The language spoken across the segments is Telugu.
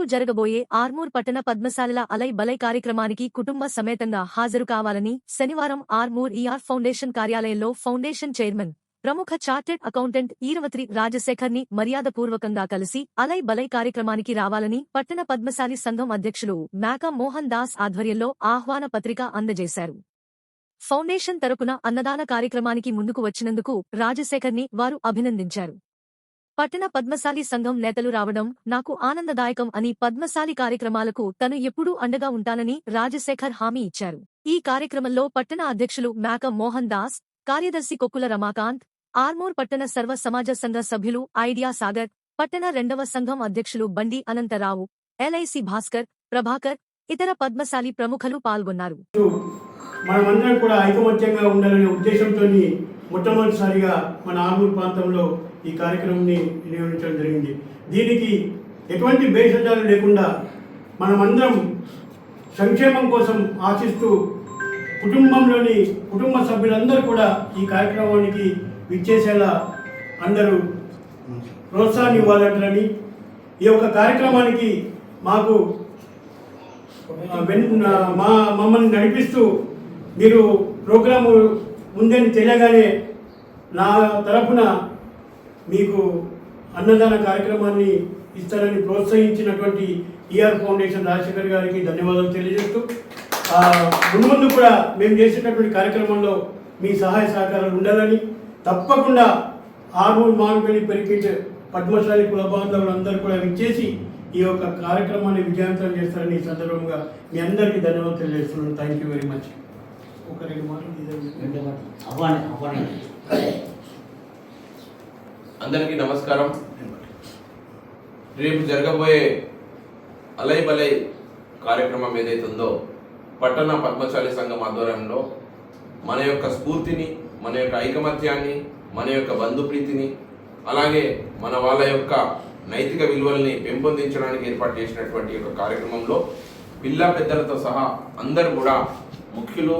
రేపు జరగబోయే ఆర్మూర్ పట్టణ పద్మశాలల అలై బలై కార్యక్రమానికి కుటుంబ సమేతంగా హాజరు కావాలని శనివారం ఆర్మూర్ ఈఆర్ ఫౌండేషన్ కార్యాలయంలో ఫౌండేషన్ చైర్మన్ ప్రముఖ చార్టెడ్ అకౌంటెంట్ ఈరవత్రి రాజశేఖర్ని మర్యాదపూర్వకంగా కలిసి అలై బలై కార్యక్రమానికి రావాలని పట్టణ పద్మశాలి సంఘం అధ్యక్షులు మ్యాకా మోహన్ దాస్ ఆధ్వర్యంలో ఆహ్వాన పత్రిక అందజేశారు. ఫౌండేషన్ తరపున అన్నదాన కార్యక్రమానికి ముందుకు వచ్చినందుకు రాజశేఖర్ని వారు అభినందించారు. పట్టణ పద్మశాలి సంఘం నేతలు రావడం నాకు ఆనందదాయకం అని పద్మశాలి కార్యక్రమాలకు తను ఎప్పుడూ అండగా ఉంటానని రాజశేఖర్ హామీ ఇచ్చారు. ఈ కార్యక్రమంలో పట్టణ అధ్యక్షులు మేక మోహన్ దాస్ కార్యదర్శి కొక్కుల రమాకాంత్ ఆర్మూర్ పట్టణ సర్వ సమాజ సంఘ సభ్యులు ఐడియా సాగర్ పట్టణ రెండవ సంఘం అధ్యక్షులు బండి అనంతరావు ఎల్ఐసి భాస్కర్ ప్రభాకర్ ఇతర పద్మశాలి ప్రముఖులు పాల్గొన్నారు. మనమందరం కూడా ఐకమత్యంగా ఉండాలనే ఉద్దేశంతో మొట్టమొదటిసారిగా మన ఆర్మూర్ ప్రాంతంలో ఈ కార్యక్రమాన్ని వినియోగించడం జరిగింది. దీనికి ఎటువంటి భేషజాలు లేకుండా మనమందరం సంక్షేమం కోసం ఆశిస్తూ కుటుంబంలోని కుటుంబ సభ్యులందరూ కూడా ఈ కార్యక్రమానికి విచ్చేసేలా అందరూ ప్రోత్సాహాన్ని ఇవ్వాలంటారని ఈ యొక్క కార్యక్రమానికి మాకు మా మమ్మల్ని నడిపిస్తూ మీరు ప్రోగ్రాము ఉందని తెలియగానే నా తరఫున మీకు అన్నదాన కార్యక్రమాన్ని ఇస్తారని ప్రోత్సహించినటువంటి ఈఆర్ ఫౌండేషన్ రాజశేఖర్ గారికి ధన్యవాదాలు తెలియజేస్తూ ఆ, ముందు ముందు కూడా మేము చేసేటటువంటి కార్యక్రమంలో మీ సహాయ సహకారాలు ఉండాలని తప్పకుండా ఆర్మూర్ మామిడిపల్లి పెరికిట్ పద్మశాలి కుల బాంధవులందరూ కూడా విచ్చేసి ఈ యొక్క కార్యక్రమాన్ని విజయవంతం చేస్తారని ఈ సందర్భంగా మీ అందరికీ ధన్యవాదాలు తెలియజేస్తున్నాను. థ్యాంక్ యూ వెరీ మచ్ ఒక రెండు మాటలు అవ్వాలి అవ్వాలి అందరికీ నమస్కారం. రేపు జరగబోయే అలై బలై కార్యక్రమం ఏదైతే ఉందో పట్టణ పద్మశాలి సంఘం ఆధ్వర్యంలో మన యొక్క స్ఫూర్తిని మన యొక్క ఐకమత్యాన్ని మన యొక్క బంధుప్రీతిని అలాగే మన వాళ్ళ యొక్క నైతిక విలువల్ని పెంపొందించడానికి ఏర్పాటు చేసినటువంటి యొక్క కార్యక్రమంలో పిల్ల పెద్దలతో సహా అందరూ కూడా ముఖ్యులు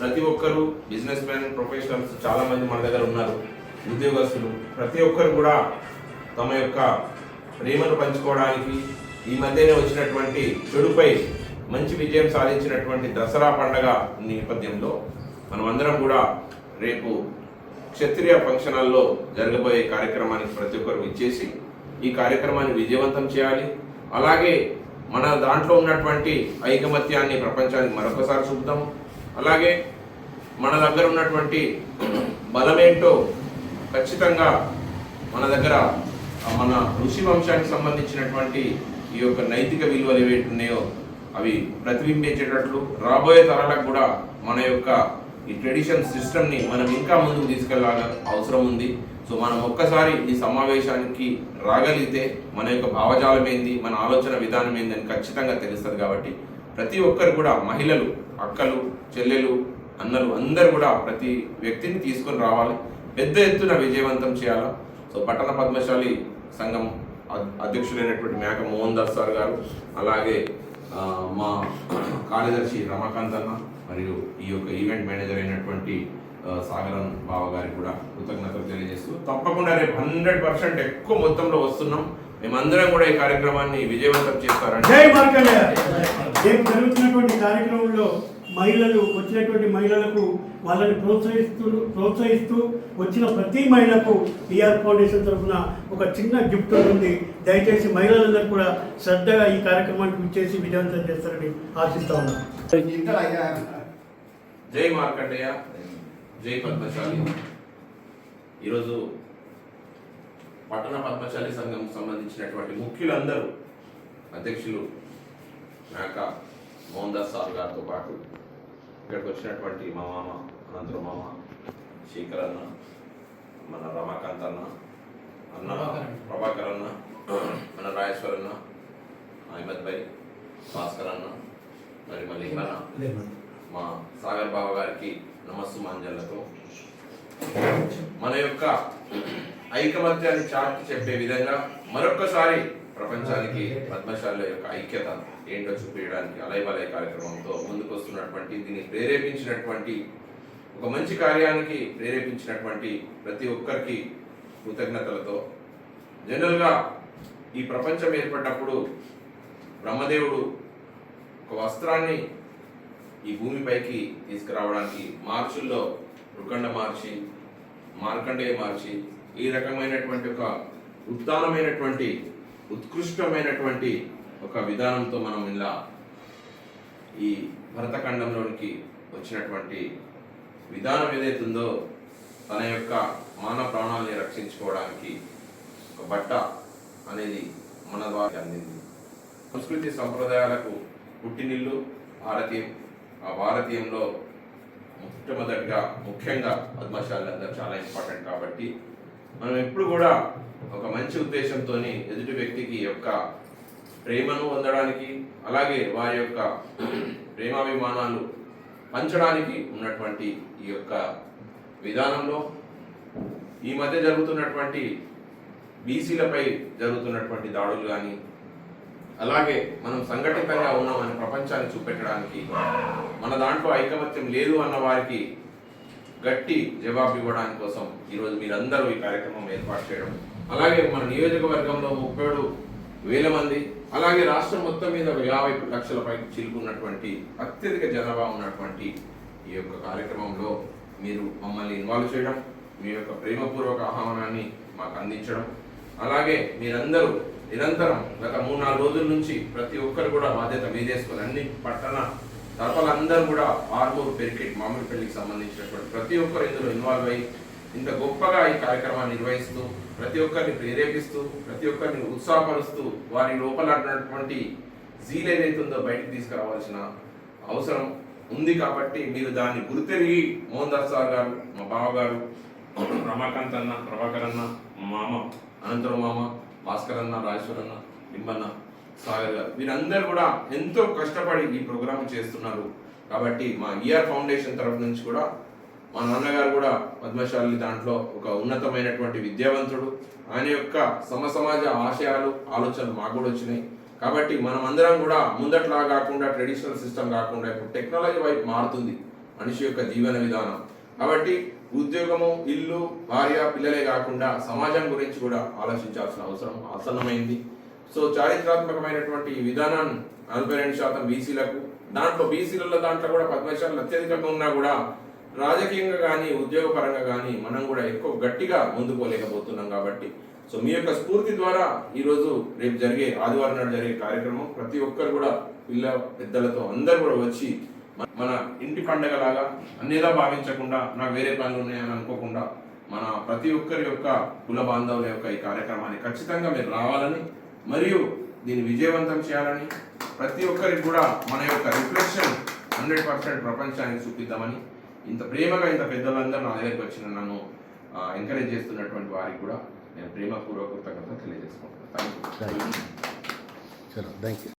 ప్రతి ఒక్కరూ బిజినెస్ మ్యాన్ ప్రొఫెషనల్స్ చాలామంది మన దగ్గర ఉన్నారు. ఉద్యోగస్తులు. ప్రతి ఒక్కరు కూడా తమ యొక్క ప్రేమను పంచుకోవడానికి ఈ మధ్యనే వచ్చినటువంటి చెడుపై మంచి విజయం సాధించినటువంటి దసరా పండగ నేపథ్యంలో మనమందరం కూడా రేపు క్షత్రియ ఫంక్షన్ హాల్లో జరగబోయే కార్యక్రమానికి ప్రతి ఒక్కరు ఇచ్చేసి ఈ కార్యక్రమాన్ని విజయవంతం చేయాలి. అలాగే మన దాంట్లో ఉన్నటువంటి ఐకమత్యాన్ని ప్రపంచానికి మరొకసారి చూపుతాం. అలాగే మన దగ్గర ఉన్నటువంటి బలమేంటో ఖచ్చితంగా మన దగ్గర మన ఋషి వంశానికి సంబంధించినటువంటి ఈ యొక్క నైతిక విలువలు ఏవైతే ఉన్నాయో అవి ప్రతిబింబించేటట్లు రాబోయే తరాలకు కూడా మన యొక్క ఈ ట్రెడిషన్ సిస్టమ్ని మనం ఇంకా ముందుకు తీసుకెళ్ళాల అవసరం ఉంది. సో మనం ఒక్కసారి ఈ సమావేశానికి రాగలిగితే మన యొక్క భావజాలం ఏంది మన ఆలోచన విధానం ఏందని ఖచ్చితంగా తెలుస్తుంది కాబట్టి ప్రతి ఒక్కరు కూడా మహిళలు అక్కలు చెల్లెలు అన్నలు అందరూ కూడా ప్రతి వ్యక్తిని తీసుకొని రావాలి. పెద్ద ఎత్తున విజయవంతం చేయాలా? సో పట్టణ పద్మశాలి సంఘం అధ్యక్షుడైనటువంటి అధ్యక్షులైనటువంటి మేక మోహన్ దాస్ సార్ గారు అలాగే మా కార్యదర్శి రమాకాంత్ అన్న మరియు ఈ యొక్క ఈవెంట్ మేనేజర్ అయినటువంటి సాగరం సాగరన్ బావ గారికి కూడా కృతజ్ఞతలు తెలియజేస్తూ తప్పకుండా రేపు హండ్రెడ్ పర్సెంట్ ఎక్కువ మొత్తంలో వస్తున్నాం. మేమందరం కూడా ఈ కార్యక్రమాన్ని విజయవంతం చేస్తారంటే జై జరుగుతున్నటువంటి కార్యక్రమంలో మహిళలు వచ్చినటువంటి మహిళలకు వాళ్ళని ప్రోత్సహిస్తూ ప్రోత్సహిస్తూ వచ్చిన ప్రతి మహిళకు పిఆర్ ఫౌండేషన్ తరఫున ఒక చిన్న గిఫ్ట్ ఉంది. దయచేసి మహిళలందరూ కూడా శ్రద్ధగా ఈ కార్యక్రమానికి ఇచ్చేసి విజయవంతం చేస్తారని ఆశిస్తా ఉన్నాను జై మార్కండేయ జై పద్మశాలి. ఈరోజు పట్టణ పద్మశాలి సంఘం సంబంధించినటువంటి ముఖ్యులందరూ అధ్యక్షులు మేక మోహన్ దాస్ సార్ గారితో పాటు ఇక్కడికి వచ్చినటువంటి మా మామ అనంతరం మామ శేఖర్ అన్న మన రమాకాంత్ అన్న అన్న ప్రభాకర్ అన్న మన రాజేశ్వర్ అన్న అహ్మద్ భాయ్ భాస్కర్ అన్న మరి మళ్ళీ అన్న మా సాగర్ బాబా గారికి నమస్సు మాంజలతో మన యొక్క ఐకమత్యాన్ని చాటి చెప్పే విధంగా మరొక్కసారి ప్రపంచానికి పద్మశాల యొక్క ఐక్యత ఏంటో చూపించడానికి అలైబలై కార్యక్రమంతో ముందుకు వస్తున్నటువంటి దీన్ని ప్రేరేపించినటువంటి ఒక మంచి కార్యానికి ప్రేరేపించినటువంటి ప్రతి ఒక్కరికి కృతజ్ఞతలతో జనరల్గా ఈ ప్రపంచం ఏర్పడ్డప్పుడు బ్రహ్మదేవుడు ఒక వస్త్రాన్ని ఈ భూమిపైకి తీసుకురావడానికి మార్చుల్లో రుకండ మార్చి మార్కండేయ మార్చి ఈ రకమైనటువంటి ఒక ఉత్తానమైనటువంటి ఉత్కృష్టమైనటువంటి ఒక విధానంతో మనం ఇలా ఈ భరతఖండంలోనికి వచ్చినటువంటి విధానం ఏదైతుందో తన యొక్క మానవ ప్రాణాలని రక్షించుకోవడానికి ఒక బట్ట అనేది మన ద్వారా అందింది. సంస్కృతి సంప్రదాయాలకు పుట్టినిల్లు భారతీయం. ఆ భారతీయంలో మొట్టమొదటిగా ముఖ్యంగా పద్మశాలి అందరూ చాలా ఇంపార్టెంట్ కాబట్టి మనం ఎప్పుడు కూడా ఒక మంచి ఉద్దేశంతో ఎదుటి వ్యక్తికి యొక్క ప్రేమను పొందడానికి అలాగే వారి యొక్క ప్రేమాభిమానాలు పంచడానికి ఉన్నటువంటి ఈ యొక్క విధానంలో ఈ మధ్య జరుగుతున్నటువంటి బీసీలపై జరుగుతున్నటువంటి దాడులు కానీ అలాగే మనం సంఘటితంగా ఉన్నామని ప్రపంచాన్ని చూపెట్టడానికి మన దాంట్లో ఐకమత్యం లేదు అన్న వారికి గట్టి జవాబు ఇవ్వడానికి కోసం ఈరోజు మీరందరూ ఈ కార్యక్రమం ఏర్పాటు చేయడం. అలాగే మన నియోజకవర్గంలో ముప్పై వేల మంది అలాగే రాష్ట్రం మొత్తం మీద ఒక యాభై లక్షల పైకి చిలుకున్నటువంటి అత్యధిక జనాభా ఉన్నటువంటి ఈ యొక్క కార్యక్రమంలో మీరు మమ్మల్ని ఇన్వాల్వ్ చేయడం మీ యొక్క ప్రేమపూర్వక ఆహ్వానాన్ని మాకు అందించడం అలాగే మీరందరూ నిరంతరం గత మూడు నాలుగు రోజుల నుంచి ప్రతి ఒక్కరు కూడా బాధ్యత మీదేసుకొని అన్ని పట్టణ తరఫలందరూ కూడా ఆర్మూర్ పెరికెట్ మామిడిపల్లికి సంబంధించినటువంటి ప్రతి ఒక్కరు ఇందులో ఇన్వాల్వ్ అయ్యి ఇంత గొప్పగా ఈ కార్యక్రమాన్ని నిర్వహిస్తూ ప్రతి ఒక్కరిని ప్రేరేపిస్తూ ప్రతి ఒక్కరిని ఉత్సాహపరుస్తూ వారి లోపల ఉన్నటువంటి జీల్ ఏదైతుందో బయటకు తీసుకురావాల్సిన అవసరం ఉంది కాబట్టి మీరు దాన్ని గుర్తెరిగి మోహన్ దాస్ సార్ గారు మా బావగారు రమాకాంత్ అన్న ప్రభాకర్ అన్న మామ అనంతరం మామ భాస్కర్ అన్న రాజేశ్వర్ అన్న నిమ్మన్న సాగర్ గారు వీరందరూ కూడా ఎంతో కష్టపడి ఈ ప్రోగ్రామ్ చేస్తున్నారు. కాబట్టి మా ఈఆర్ ఫౌండేషన్ తరఫు నుంచి కూడా మా నాన్నగారు కూడా పద్మశాలి దాంట్లో ఒక ఉన్నతమైనటువంటి విద్యావంతుడు. ఆయన యొక్క సమసమాజ ఆశయాలు ఆలోచనలు మాకు కూడా వచ్చినాయి. కాబట్టి మనం అందరం కూడా ముందట్లా కాకుండా ట్రెడిషనల్ సిస్టమ్ కాకుండా ఇప్పుడు టెక్నాలజీ వైపు మారుతుంది మనిషి యొక్క జీవన విధానం. కాబట్టి ఉద్యోగము ఇల్లు భార్య పిల్లలే కాకుండా సమాజం గురించి కూడా ఆలోచించాల్సిన అవసరం ఆసన్నమైంది. సో చారిత్రాత్మకమైనటువంటి ఈ విధానాన్ని నలభై రెండు శాతం బీసీలకు దాంట్లో బీసీలలో దాంట్లో కూడా పద్మశాలు అత్యధికంగా ఉన్నా కూడా రాజకీయంగా కానీ ఉద్యోగపరంగా కానీ మనం కూడా ఎక్కువ గట్టిగా ముందుకోలేకపోతున్నాం కాబట్టి. సో మీ యొక్క స్ఫూర్తి ద్వారా ఈరోజు రేపు జరిగే ఆదివారం నాడు జరిగే కార్యక్రమం ప్రతి ఒక్కరు కూడా పిల్ల పెద్దలతో అందరు కూడా వచ్చి మన- ఇంటి పండగలాగా అన్నిలా భావించకుండా నాకు వేరే పనులు ఉన్నాయని అనుకోకుండా మన ప్రతి ఒక్కరి యొక్క కుల బాంధవుల యొక్క ఈ కార్యక్రమాన్ని ఖచ్చితంగా మీరు రావాలని మరియు దీన్ని విజయవంతం చేయాలని ప్రతి ఒక్కరికి కూడా మన యొక్క రిఫ్లెక్షన్ హండ్రెడ్ పర్సెంట్ ప్రపంచానికి చూపిద్దామని ఇంత ప్రేమగా ఇంత పెద్దలందరూ నా దగ్గరికి వచ్చిన నన్ను ఎంకరేజ్ చేస్తున్నటువంటి వారికి కూడా నేను ప్రేమపూర్వక కృతజ్ఞత తెలియజేసుకుంటున్నాను. థ్యాంక్ యూ చలో థ్యాంక్ యూ